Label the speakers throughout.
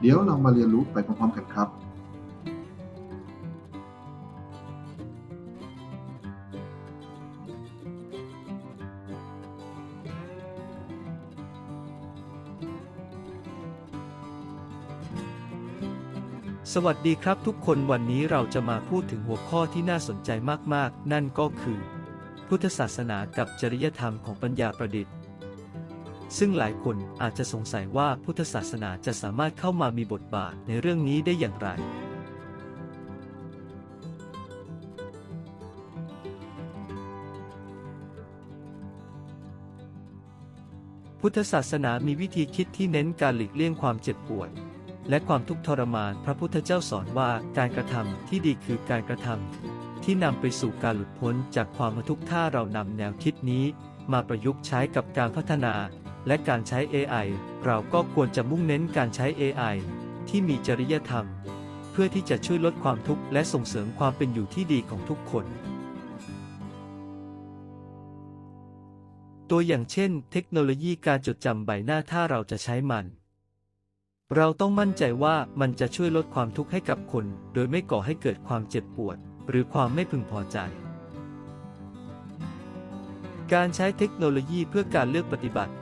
Speaker 1: เดี๋ยวเรามาเรียนรู้ไปพร้อมๆกันครับ
Speaker 2: สวัสดีครับทุกคนวันนี้เราจะมาพูดถึงหัวข้อที่น่าสนใจมากๆ นั่นก็คือ พุทธศาสนากับจริยธรรมของปัญญาประดิษฐ์ ซึ่งหลายคนอาจจะสงสัยว่าพุทธศาสนาจะสามารถเข้ามามีบทบาทในเรื่องนี้ได้อย่างไร พุทธศาสนามีวิธีคิดที่เน้นการหลีกเลี่ยงความเจ็บปวดและความทุกข์ทรมาน พระพุทธเจ้าสอนว่าการกระทำที่ดีคือการกระทำที่นำไปสู่การหลุดพ้นจากความทุกข์ถ้าเรานำแนวคิดนี้ มาประยุกต์ใช้กับการพัฒนา และการใช้ AI เราก็ควรจะมุ่งเน้นการใช้ AI ที่มีจริยธรรม เพื่อที่จะช่วยลดความทุกข์และส่งเสริมความเป็นอยู่ที่ดีของทุกคน ตัวอย่างเช่น เทคโนโลยีการจดจำใบหน้าถ้าเราจะใช้มัน เราต้องมั่นใจว่ามันจะช่วยลดความทุกข์ให้กับคน โดยไม่ก่อให้เกิดความเจ็บปวด หรือความไม่พึงพอใจการใช้เทคโนโลยีเพื่อการเลือกปฏิบัติ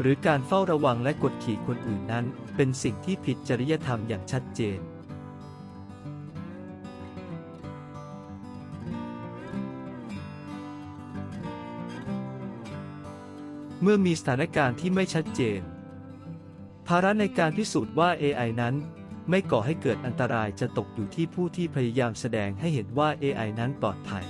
Speaker 2: หรือการเฝ้าระวังและกดขี่คนอื่นนั้น เป็นสิ่งที่ผิดจริยธรรมอย่างชัดเจน เมื่อมีสถานการณ์ที่ไม่ชัดเจน ภาระในการพิสูจน์ว่า AI นั้นไม่ก่อให้เกิดอันตรายจะตกอยู่ที่ผู้ที่พยายามแสดงให้เห็นว่า AI นั้นปลอดภัย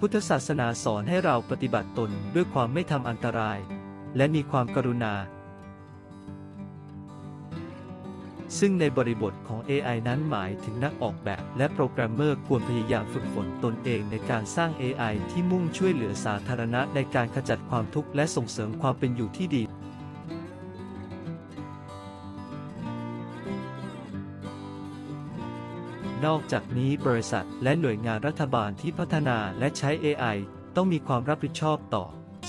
Speaker 2: พุทธศาสนาสอนให้เราปฏิบัติตนด้วยความไม่ทำอันตราย และมีความกรุณา ซึ่งในบริบทของ AI นั้นหมายถึงนักออกแบบ และโปรแกรมเมอร์ควรพยายามฝึกฝนตนเองในการสร้าง AI ที่มุ่งช่วยเหลือสาธารณะในการขจัดความทุกข์และส่งเสริมความเป็นอยู่ที่ดี นอกจากนี้บริษัทและหน่วยงานรัฐบาลที่พัฒนาและใช้ AI ต้องมีความรับผิดชอบต่อ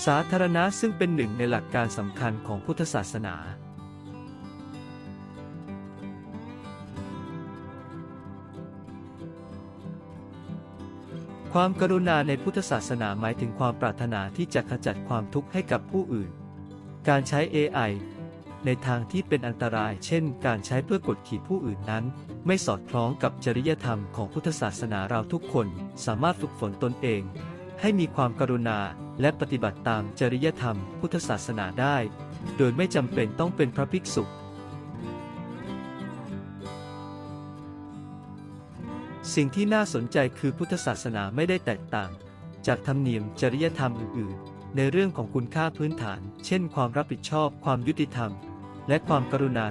Speaker 2: สาธารณะซึ่งเป็นหนึ่งในหลักการสำคัญของพุทธศาสนาความกรุณาในพุทธศาสนาหมายถึงความปรารถนาที่จะขจัดความทุกข์ให้กับผู้อื่น การใช้ AI ในทางที่เป็นอันตราย เช่น การใช้เพื่อกดขี่ผู้อื่นนั้น ไม่สอดคล้องกับจริยธรรมของพุทธศาสนาเราทุกคนสามารถฝึกฝนตนเอง ให้มีความกรุณาและปฏิบัติตามจริยธรรมพุทธศาสนาได้ โดยไม่จำเป็นต้องเป็นพระภิกษุ สิ่งที่น่าสนใจคือพุทธศาสนาไม่ได้แตกต่าง จากธรรมเนียมจริยธรรมอื่นๆ ในเรื่องของคุณค่าพื้นฐาน เช่น ความรับผิดชอบ ความยุติธรรม และความกรุณา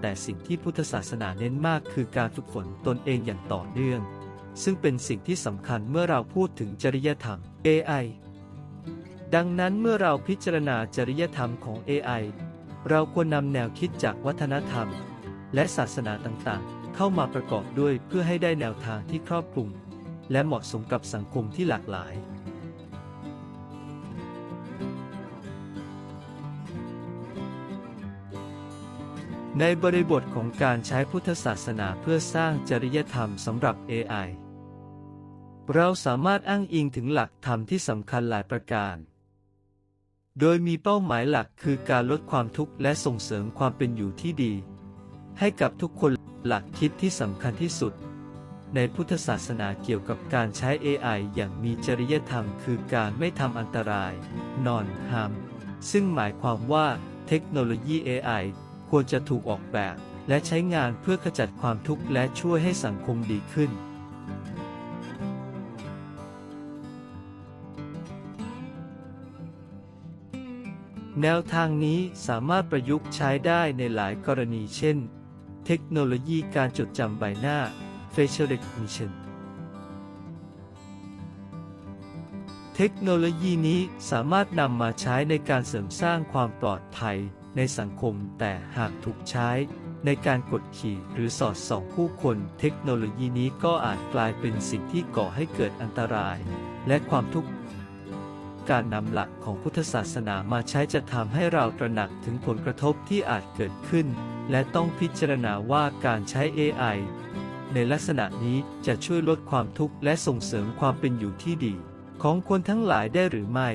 Speaker 2: แต่สิ่งที่พุทธศาสนาเน้นมากคือการฝึกฝนตนเองอย่างต่อเนื่อง ซึ่งเป็นสิ่งที่สำคัญเมื่อเราพูดถึงจริยธรรม AI ดังนั้นเมื่อเราพิจารณาจริยธรรมของ AI เราควรนำแนวคิดจากวัฒนธรรม และศาสนาต่างๆ เข้ามาประกอบด้วยเพื่อให้ได้แนวทางที่ครอบคลุม และเหมาะสมกับสังคมที่หลากหลาย ในบริบทของการใช้พุทธศาสนาเพื่อสร้างจริยธรรมสำหรับ AI เราสามารถอ้างอิงถึงหลักธรรมที่สำคัญหลายประการ โดยมีเป้าหมายหลักคือการลดความทุกข์และส่งเสริมความเป็นอยู่ที่ดี ให้กับทุกคนหลักคิดที่สำคัญที่สุด ในพุทธศาสนาเกี่ยวกับการใช้ AI อย่างมีจริยธรรม คือการไม่ทำอันตราย non harm ซึ่งหมายความว่าเทคโนโลยี AI ควรจะถูกออกแบบ และใช้งานเพื่อขจัดความทุกข์และช่วยให้สังคมดีขึ้นแนวทางนี้สามารถประยุกต์ใช้ได้ในหลายกรณีเช่น เทคโนโลยีการจดจำใบหน้า facial recognition เทคโนโลยีนี้สามารถนำมาใช้ในการเสริมสร้างความปลอดภัย ในสังคม แต่หากถูกใช้ ในการกดขี่หรือสอดส่องผู้คน เทคโนโลยีนี้ก็อาจกลายเป็นสิ่งที่ก่อให้เกิดอันตราย และความทุกข์การนำหลักของพุทธศาสนามาใช้จะทำให้เราตระหนักถึงผลกระทบที่อาจเกิดขึ้น และต้องพิจารณาว่าการใช้ AI ในลักษณะนี้จะช่วยลดความทุกข์และส่งเสริมความเป็นอยู่ที่ดี ของคนทั้งหลายได้หรือไม่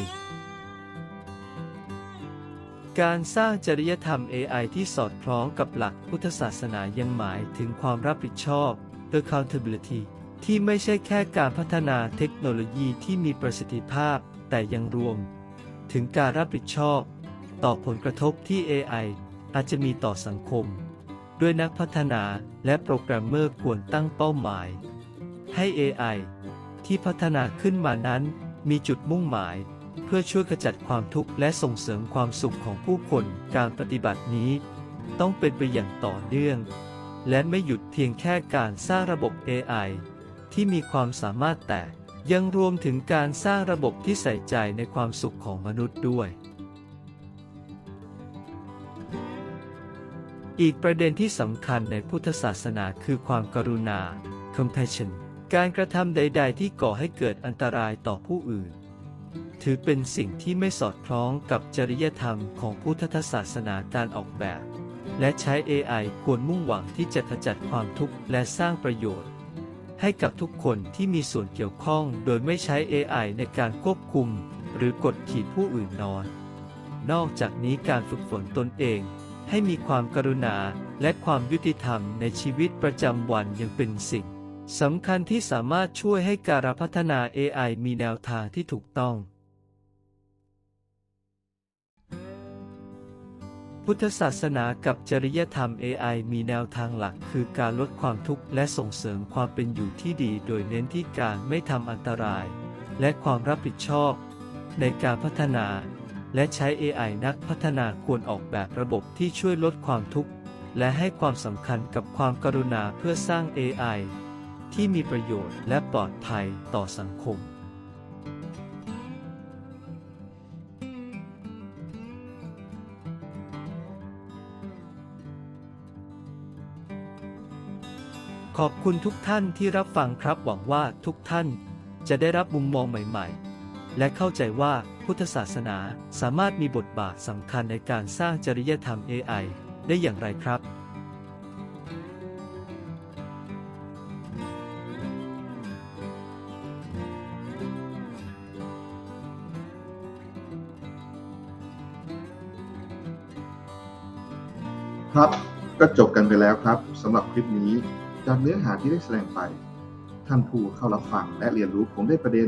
Speaker 2: การสร้างจริยธรรม AI ที่สอดคล้องกับหลักพุทธศาสนายังหมายถึงความรับผิดชอบ accountability ที่ไม่ใช่แค่การพัฒนาเทคโนโลยีที่มีประสิทธิภาพ แต่ยังรวม ถึงการรับผิดชอบ ต่อผลกระทบที่ AI อาจจะมีต่อสังคม ด้วยนักพัฒนาและโปรแกรมเมอร์ควรตั้งเป้าหมาย ให้ AI ที่พัฒนาขึ้นมานั้นมีจุดมุ่งหมาย เพื่อช่วยขจัดความทุกข์และส่งเสริมความสุขของผู้คนการปฏิบัตินี้ ต้องเป็นไปอย่างต่อเนื่อง และไม่หยุดเพียงแค่การสร้างระบบ AI ที่มีความสามารถแต่ยังรวมถึงการสร้างระบบที่ใส่ใจในความสุขของมนุษย์ด้วย อีกประเด็นที่สำคัญในพุทธศาสนาคือความกรุณา compassion การกระทำใด ๆ ที่ก่อให้เกิดอันตรายต่อผู้อื่น ถือเป็นสิ่งที่ไม่สอดคล้องกับจริยธรรมของพุทธศาสนาการออกแบบ และใช้ AI ควรมุ่งหวังที่จะขจัดความทุกข์และสร้างประโยชน์ ให้กับทุกคนที่มีส่วนเกี่ยวข้องโดยไม่ใช้ AI ในการควบคุม หรือกดขี่ผู้อื่นนอน นอกจากนี้การฝึกฝนตนเอง ให้มีความกรุณาและความยุติธรรมในชีวิตประจำวันยังเป็นสิ่งสำคัญที่สามารถช่วยให้การพัฒนา AI มีแนวทางที่ถูกต้อง พุทธศาสนากับจริยธรรม AI มีแนวทางหลักคือการลดความทุกข์และส่งเสริมความเป็นอยู่ที่ดี โดยเน้นที่การไม่ทำอันตราย และความรับผิดชอบ ในการพัฒนา และใช้ AI นักพัฒนาควรออกแบบระบบที่ช่วยลดความทุกข์ และให้ความสำคัญกับความกรุณาเพื่อสร้าง AI ที่มีประโยชน์และปลอดภัยต่อสังคม ขอบคุณทุกท่านที่รับฟังครับหวังว่าทุกท่านจะได้รับมุมมองใหม่ๆ และเข้าใจว่าพุทธศาสนาสามารถมีบทบาทสำคัญในการสร้างจริยธรรม AI ได้อย่างไรครับ
Speaker 1: ครับก็จบกันไปแล้วครับสำหรับคลิปนี้ จากเนื้อหาที่ได้แสดงไป ท่านผู้เข้ารับฟังและเรียนรู้คงได้ประเด็น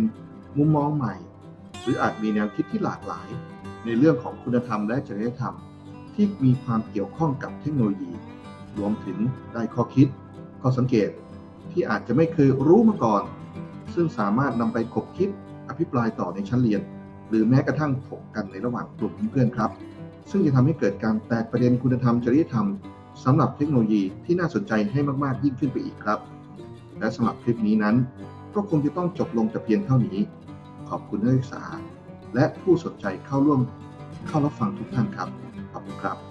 Speaker 1: มุมมองใหม่ หรืออาจมีแนวคิดที่หลากหลาย ในเรื่องของคุณธรรมและจริยธรรม ที่มีความเกี่ยวข้องกับเทคโนโลยี รวมถึงได้ข้อคิดข้อสังเกตที่อาจจะไม่เคยรู้มาก่อน ซึ่งสามารถนำไปคบคิดอภิปรายต่อในชั้นเรียน หรือแม้กระทั่งถกกันในระหว่างกลุ่มเพื่อนๆครับ ซึ่งจะทำให้เกิดการแตกประเด็นคุณธรรมจริยธรรม สำหรับเทคโนโลยีที่น่าสนใจให้มาก ๆ ยิ่งขึ้นไปอีกครับ และสำหรับคลิปนี้นั้น ก็คงจะต้องจบลงแต่เพียงเท่านี้ ขอบคุณนักศึกษา และผู้สนใจเข้าร่วมเข้ารับฟังทุกท่านครับ ขอบคุณครับ